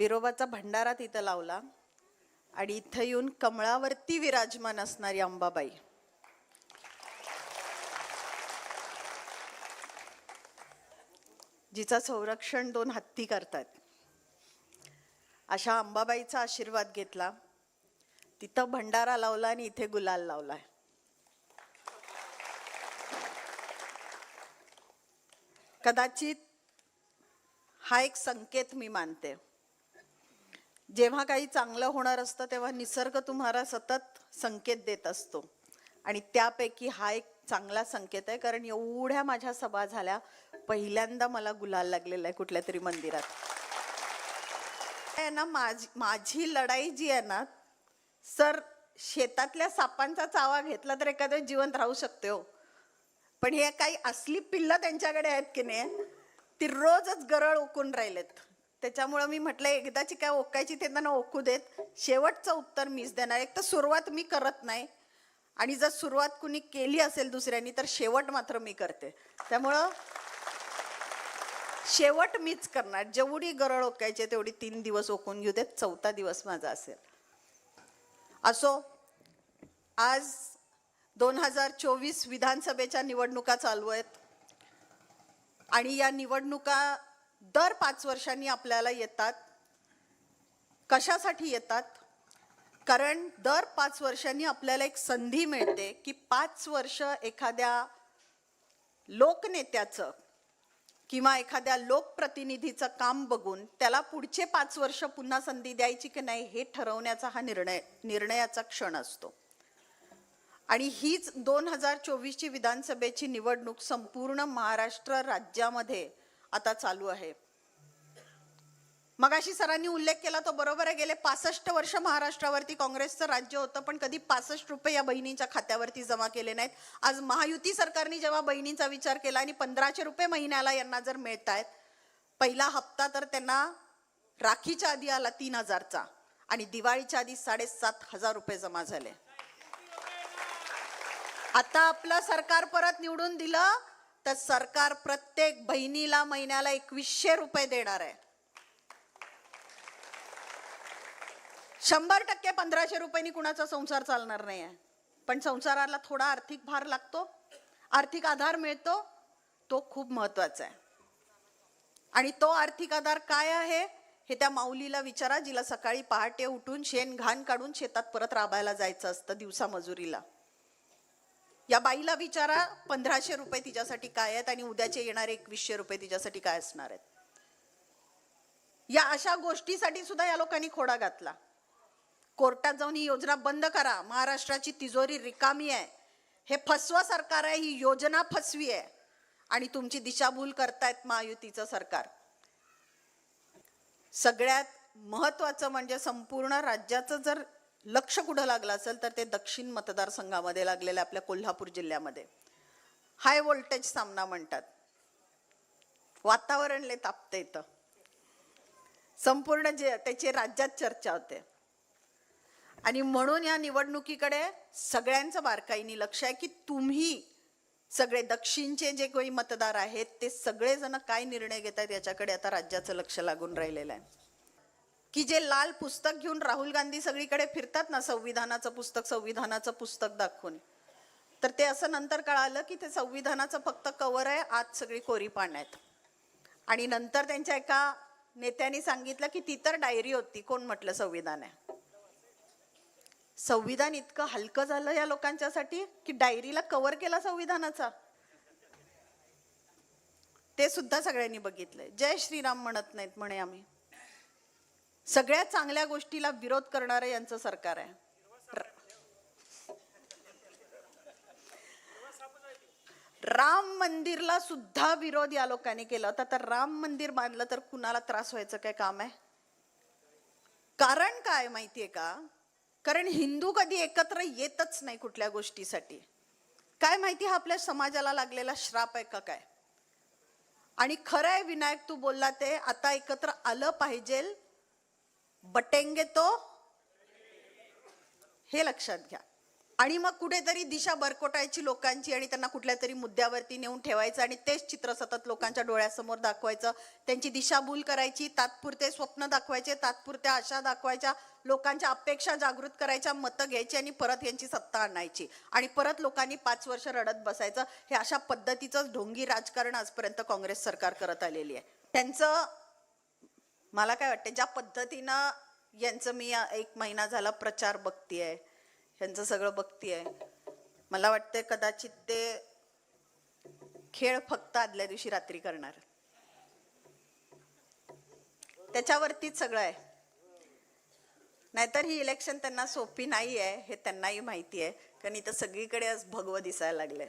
बिरोबाचा भंडारा तिथं लावला. आणि इथं येऊन कमळावरती विराजमान असणारी अंबाबाई. जिचा संरक्षण दोन हत्ती करतात. अशा अंबाबाईचा आशीर्वाद घेतला. तिथं भंडारा लावला आणि इथे गुलाल लावला. कदाचित हा एक संकेत मी मानते. जेव्हा काही चांगलं होणार असतं तेव्हा निसर्ग तुम्हाला सतत संकेत देत असतो. आणि त्यापैकी हा एक चांगला संकेत आहे कारण एवढ्या माझ्या सभा झाल्या पहिल्यांदा मला गुलाल लागलेला आहे कुठल्या तरी मंदिरात. आहे ना माझी माझी लढाई जी आहे ना सर शेतातल्या सापांचा चावा घेतला तर एखाद्या जिवंत राहू शकते हो. पण हे काही असली पिल्लं त्यांच्याकडे आहेत की नाही ती रोजच गरळ ओकून राहिलेत. त्याच्यामुळं मी म्हटलं एकदाची काय ओकायची ते त्यांना ओकू देत. शेवटचं उत्तर मीच देणार. एक तर सुरुवात मी करत नाही. आणि जर सुरुवात कुणी केली असेल दुसऱ्यांनी तर शेवट मात्र मी करते. त्यामुळं शेवट मीच करणार. जेवढी गरळ ओकायची तेवढी तीन दिवस ओकून घेऊ देत. चौथा दिवस माझा असेल. असो आज दोन हजार चोवीस विधानसभेच्या निवडणुका चालू आहेत. आणि या निवडणुका दर पाच वर्षांनी आपल्याला येतात. कशासाठी येतात? कारण दर पाच वर्षांनी आपल्याला एक संधी मिळते की पाच वर्ष एखाद्या लोकनेत्याचं किंवा एखाद्या लोकप्रतिनिधीचं काम बघून त्याला पुढचे पाच वर्ष पुन्हा संधी द्यायची की नाही हे ठरवण्याचा हा निर्णय निर्णयाचा क्षण असतो. आणि हीच दोन हजार चोवीसची विधानसभेची निवडणूक संपूर्ण महाराष्ट्र राज्यामध्ये आता चालू आहे. मगाशी सरांनी उल्लेख केला तो बरोबर आहे. गेले पासष्ट वर्ष महाराष्ट्रावरती काँग्रेसचं राज्य होतं पण कधी पासष्ट रुपये या बहिणींच्या खात्यावरती जमा केले नाहीत. आज महायुती सरकारने जेव्हा बहिणींचा विचार केला आणि पंधराशे रुपये महिन्याला यांना जर मिळत आहेत पहिला हप्ता तर त्यांना राखीच्या आधी आला तीन हजारचा आणि दिवाळीच्या आधी साडेसात हजार रुपये जमा झाले. आता आपलं सरकार परत निवडून दिलं तर सरकार प्रत्येक बहिणीला महिन्याला एकवीसशे रुपये देणार आहे. शंभर टक्के पंधराशे रुपयांनी कुणाचा संसार चालणार नाही आहे पण संसाराला थोडा आर्थिक भार लागतो आर्थिक आधार मिळतो तो खूप महत्त्वाचा आहे. आणि तो आर्थिक आधार काय आहे हे त्या माऊलीला विचारा जिला सकाळी पहाटे उठून शेण घाण काढून शेतात परत राबायला जायचं असतं दिवसा मजुरीला. या बाईला विचारा पंधराशे रुपये तिच्यासाठी काय आहेत आणि उद्याचे येणारे एकवीसशे रुपये तिच्यासाठी काय असणार आहेत. या अशा गोष्टीसाठी सुद्धा या लोकांनी खोडा घातला. कोर्टात जाऊन ही योजना बंद करा. महाराष्ट्राची तिजोरी रिकामी आहे. हे फसवं सरकार आहे ही योजना फसवी आहे. आणि तुमची दिशाभूल करतायत महायुतीचं सरकार. सगळ्यात महत्वाचं म्हणजे संपूर्ण राज्याचं जर लक्ष कुठं लागलं असेल तर ते दक्षिण मतदारसंघामध्ये लागलेलं आपल्या कोल्हापूर जिल्ह्यामध्ये. हाय व्होल्टेज सामना म्हणतात. वातावरण लय तापतं येतं संपूर्ण जे त्याची राज्यात चर्चा होते. आणि म्हणून या निवडणुकीकडे सगळ्यांचं बारकाईनी लक्ष आहे की तुम्ही सगळे दक्षिणचे जे काही मतदार आहेत ते सगळेजण काय निर्णय घेत आहेत याच्याकडे आता राज्याचं लक्ष लागून राहिलेलं आहे. की जे लाल पुस्तक घेऊन राहुल गांधी सगळीकडे फिरतात ना संविधानाचं पुस्तक संविधानाचं पुस्तक दाखवून तर ते असं नंतर कळालं की ते संविधानाचं फक्त कवर आहे आत सगळी कोरी पान आहेत. आणि नंतर त्यांच्या एका नेत्यांनी सांगितलं की ती तर डायरी होती कोण म्हटलं संविधान आहे? संविधान इतकं हलकं झालं या लोकांच्यासाठी की डायरीला कव्हर केला संविधानाचा. ते सुद्धा सगळ्यांनी बघितलंय. जय श्रीराम म्हणत नाहीत म्हणे आम्ही. सगळ्या चांगल्या गोष्टीला विरोध करणारं यांचं सरकार आहे. राम मंदिरला सुद्धा विरोध या लोकांनी केला होता. तर राम मंदिर बांधलं तर कुणाला त्रास व्हायचं काय काम आहे? कारण काय माहितीये का? कारण हिंदू कधी एकत्र येतच नाही कुठल्या गोष्टीसाठी. काय माहिती हा आपल्या समाजाला लागलेला श्राप आहे का काय? आणि खरं आहे विनायक तू बोलला ते आता एकत्र आलं पाहिजे बटेंगे तो? हे लक्षात घ्या. आणि मग कुठेतरी दिशा बरकोटायची लोकांची आणि त्यांना कुठल्या तरी मुद्द्यावरती नेऊन ठेवायचं आणि तेच चित्र सतत लोकांच्या डोळ्यासमोर दाखवायचं. त्यांची दिशाभूल करायची तात्पुरते स्वप्न दाखवायचे तात्पुरत्या आशा दाखवायच्या लोकांच्या अपेक्षा जागृत करायच्या मतं घ्यायची आणि परत यांची सत्ता आणायची. आणि परत लोकांनी पाच वर्ष रडत बसायचं. हे अशा पद्धतीचंच ढोंगी राजकारण आजपर्यंत काँग्रेस सरकार करत आलेली आहे. त्यांचं मला काय वाटते ज्या पद्धतीनं यांचं मी एक महिना झाला प्रचार बघतीये यांचं सगळं बघतीये मला वाटतं कदाचित ते खेळ फक्त आदल्या दिवशी रात्री करणार. त्याच्यावरतीच सगळं आहे. नाहीतर ही इलेक्शन त्यांना सोपी नाही आहे हे त्यांनाही माहिती आहे कारण इथं सगळीकडे आज भगवं दिसायला लागलंय.